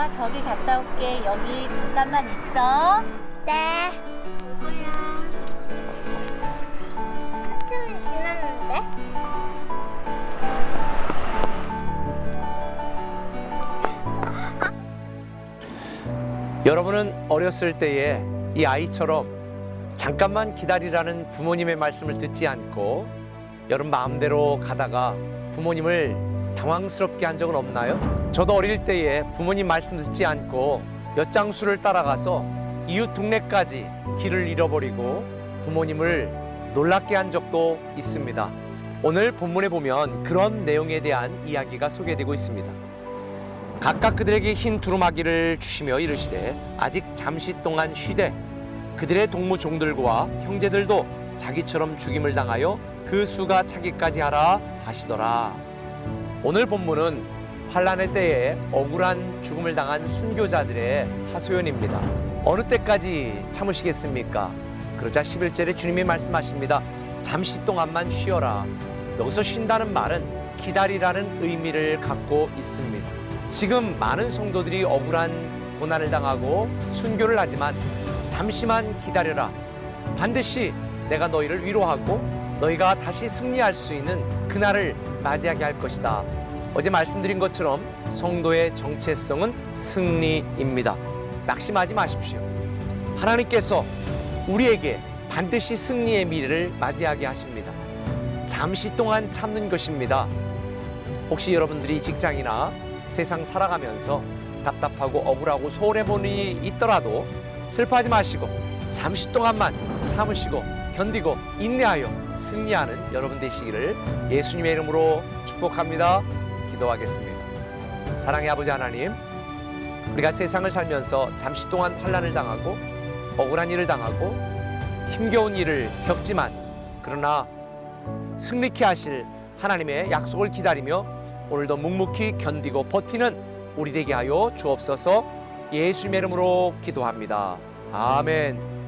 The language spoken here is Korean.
엄마 저기 갔다 올게. 여기 잠깐만 있어. 네. 뭐야? 한참이 지났는데? 여러분은 어렸을 때에 이 아이처럼 잠깐만 기다리라는 부모님의 말씀을 듣지 않고 여러분 마음대로 가다가 부모님을 당황스럽게 한 적은 없나요? 저도 어릴 때에 부모님 말씀 듣지 않고 엿장수를 따라가서 이웃 동네까지 길을 잃어버리고 부모님을 놀랍게 한 적도 있습니다. 오늘 본문에 보면 그런 내용에 대한 이야기가 소개되고 있습니다. 각각 그들에게 흰 두루마기를 주시며 이르시되 아직 잠시 동안 쉬되 그들의 동무 종들과 형제들도 자기처럼 죽임을 당하여 그 수가 차기까지 하라 하시더라. 오늘 본문은 환란의 때에 억울한 죽음을 당한 순교자들의 하소연입니다. 어느 때까지 참으시겠습니까? 그러자 11절에 주님이 말씀하십니다. 잠시 동안만 쉬어라. 여기서 쉰다는 말은 기다리라는 의미를 갖고 있습니다. 지금 많은 성도들이 억울한 고난을 당하고 순교를 하지만 잠시만 기다려라. 반드시 내가 너희를 위로하고 너희가 다시 승리할 수 있는 그날을 맞이하게 할 것이다. 어제 말씀드린 것처럼 성도의 정체성은 승리입니다. 낙심하지 마십시오. 하나님께서 우리에게 반드시 승리의 미래를 맞이하게 하십니다. 잠시 동안 참는 것입니다. 혹시 여러분들이 직장이나 세상 살아가면서 답답하고 억울하고 소홀해 일이 있더라도 슬퍼하지 마시고 잠시 동안만 참으시고 견디고 인내하여 승리하는 여러분 되시기를 예수님의 이름으로 축복합니다. 기도하겠습니다. 사랑의 아버지 하나님, 우리가 세상을 살면서 잠시 동안 환란을 당하고 억울한 일을 당하고 힘겨운 일을 겪지만 그러나 승리케 하실 하나님의 약속을 기다리며 오늘도 묵묵히 견디고 버티는 우리 되게 하여 주옵소서 예수님의 이름으로 기도합니다. 아멘.